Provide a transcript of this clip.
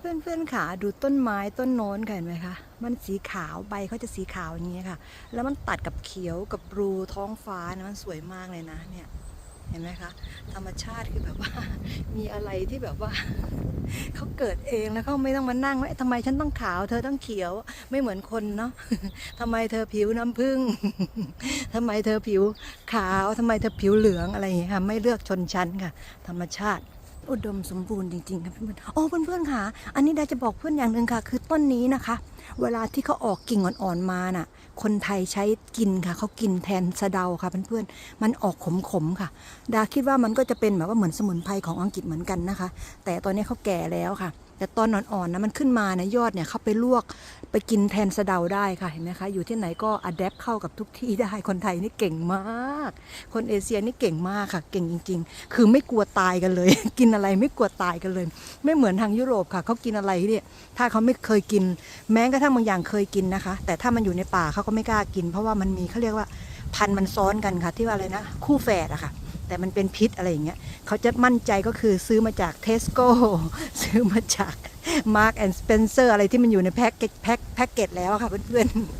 เพื่อนๆขาดูต้นไม้ต้นโน้นค่ะเห็นไหมคะมันสีขาวใบเขาจะสีขาวอย่างนี้ค่ะ แล้วมันตัดกับเขียวกับรูท้องฟ้านะมันสวยมากเลยนะเนี่ยเห็นไหมคะธรรมชาติคือแบบว่า มีอะไรที่แบบว่าเขาเกิดเองแล้วเขาไม่ต้องมานั่งว่าทำไมฉันต้องขาว เธอต้องเขียวไม่เหมือนคนเนาะทำไมเธอผิวน้ำผึ้งทำไมเธอผิวขาวทำไมเธอผิวเหลืองอะไรอย่างเงี้ยค่ะไม่เลือกชนชั้นค่ะ ธรรมชาติ อุดมสมบูรณ์จริงๆค่ะเพื่อนๆโอ้เพื่อนๆค่ะ อันนี้ดาจะบอกเพื่อนอย่างหนึ่งค่ะ คือต้นนี้นะคะ เวลาที่เขาออกกิ่งอ่อนๆมาน่ะ คนไทยใช้กินค่ะ เขากินแทนสะเดาค่ะเพื่อนๆ มันออกขมๆค่ะ ดาคิดว่ามันก็จะเป็นแบบว่าเหมือนสมุนไพรของอังกฤษเหมือนกันนะคะ แต่ตอนนี้เขาแก่แล้วค่ะ แต่ตอนอ่อนๆนะมันขึ้นมานี่ยยอดเนี่ยเขาไปลวกไปกินแทนสะเดาได้ค่ะเห็นไหมคะอยู่ที่ไหนก็อัดแอปเข้ากับทุกที่ได้คนไทยนี่เก่งมาก คนเอเชียนี่เก่งมากค่ะ เก่งจริง ๆ คือไม่กลัวตายกันเลย กินอะไรไม่กลัวตายกันเลย ไม่เหมือนทางยุโรปค่ะเขากินอะไรเนี่ยถ้าเขาไม่เคยกิน แม้กระทั่งบางอย่างเคยกินนะคะ แต่ถ้ามันอยู่ในป่าเขาก็ไม่กล้ากิน เพราะว่ามันมีเขาเรียกว่าพันธุ์มันซ้อนกันค่ะ ที่ว่าอะไรนะ คู่แฝดอะค่ะ แต่มันเป็นพิษอะไรอย่างเงี้ยเขาจะมั่นใจก็คือซื้อมาจากเทสโก้ซื้อมาจาก Mark and Spencer อะไรที่มันอยู่ในแพ็กเกจแพ็กแพ็กเกจแล้วค่ะเพื่อนๆ